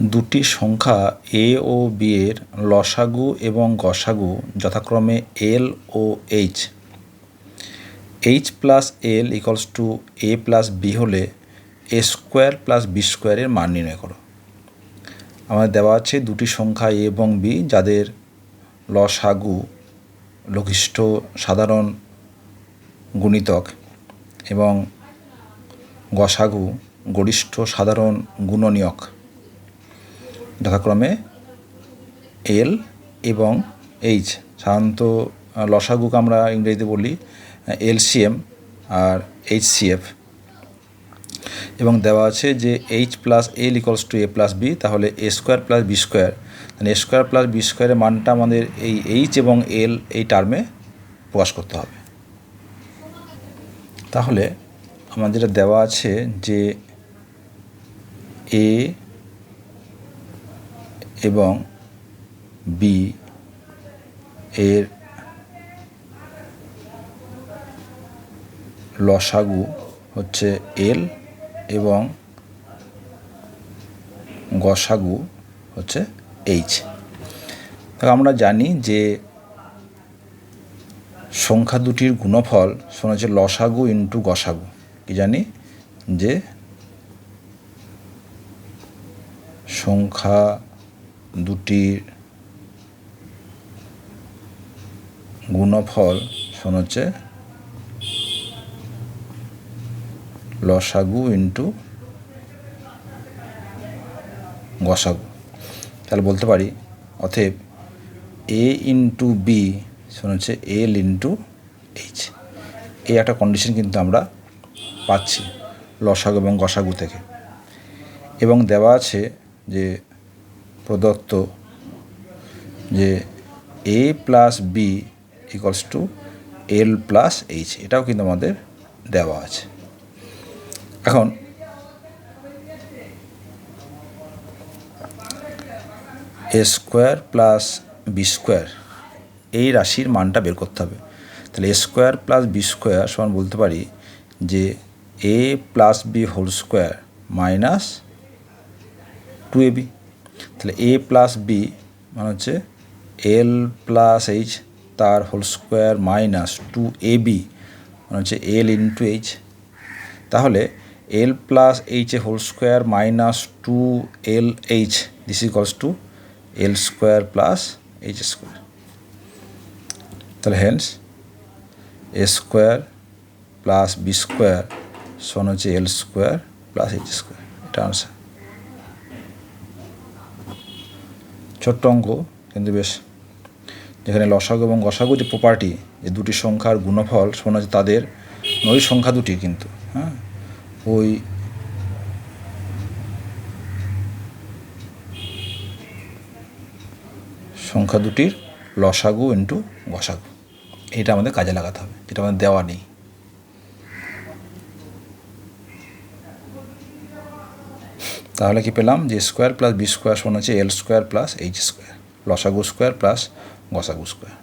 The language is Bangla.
দুটি সংখ্যা এ ও বি এর লসাগু এবং গসাগু যথাক্রমে L O H H plus L equals to A plus B হলে এ স্কোয়ার প্লাস বি স্কোয়ারের মান নির্ণয় করো। আমাদের দেওয়া আছে দুটি সংখ্যা এ এবং বি যাদের লসাগু লঘিষ্ঠ, সাধারণ গুণিতক এবং গসাগু গরিষ্ঠ, সাধারণ গুণনীয়ক। যথাক্রমে এল এবং এইচ। সাধারণত লসাগুকে আমরা ইংরেজিতে বলি এলসিএম আর এইচসিএফ। এবং দেওয়া আছে যে H plus L equals to A plus B, তাহলে A square plus B square. মানে এ স্কোয়ার প্লাস বি স্কোয়ারের মানটা আমাদের এই এইচ এবং এল এই টার্মে প্রকাশ করতে হবে। তাহলে, আমাদের দেওয়া আছে যে এ এবং বি এর লসাগু হচ্ছে এল এবং গসাগু হচ্ছে এইচ আমরা জানি যে সংখ্যা দুটির গুণফল শোনা হচ্ছে লসাগু ইন্টু গসাগু। কি জানি? যে সংখ্যা দুটির গুণফল শোনা হচ্ছে লসাগু ইন্টু গসাগু। তাহলে বলতে পারি, অতএব এ ইন্টু বি শোনা হচ্ছে এল ইন্টু এইচ এই একটা কন্ডিশন কিন্তু আমরা পাচ্ছি লসাগু এবং গসাগু থেকে। এবং দেওয়া আছে যে প্রদত্ত যে A plus B equals to L plus H এটাও কিন্তু আমাদের দেওয়া আছে। এখন A square plus B square এই রাশির মানটা বের করতে হবে। তাহলে A square plus B square সমান বলতে পারি যে A plus B whole square minus two A B তাহলে এ প্লাস বি মানে হচ্ছে এল প্লাস এইচ তার whole square minus two A B মানে হচ্ছে এল ইন্টু এইচ তাহলে এল plus H A whole square minus two L H this equals to L square plus H square তাহলে hence A square plus B square সন হচ্ছে L square plus H square এটা আনসার ছোট্ট অঙ্ক কিন্তু বেশ, যেখানে লসাগু এবং গসাগু যে প্রপার্টি যে দুটি সংখ্যার গুণফল, শোনা হচ্ছে তাদের ওই সংখ্যা দুটি কিন্তু হ্যাঁ? ওই সংখ্যা দুটির লসাগু ইন্টু গসাগু। এটা আমাদের কাজে লাগাতে হবে, যেটা আমাদের দেওয়া নেই। তাহলে কি পেলাম? যে স্কোয়ার প্লাস বি স্কোয়ার সমান হচ্ছে L square plus H square, লসাগু স্কোয়ার প্লাস গসাগু স্কোয়ার।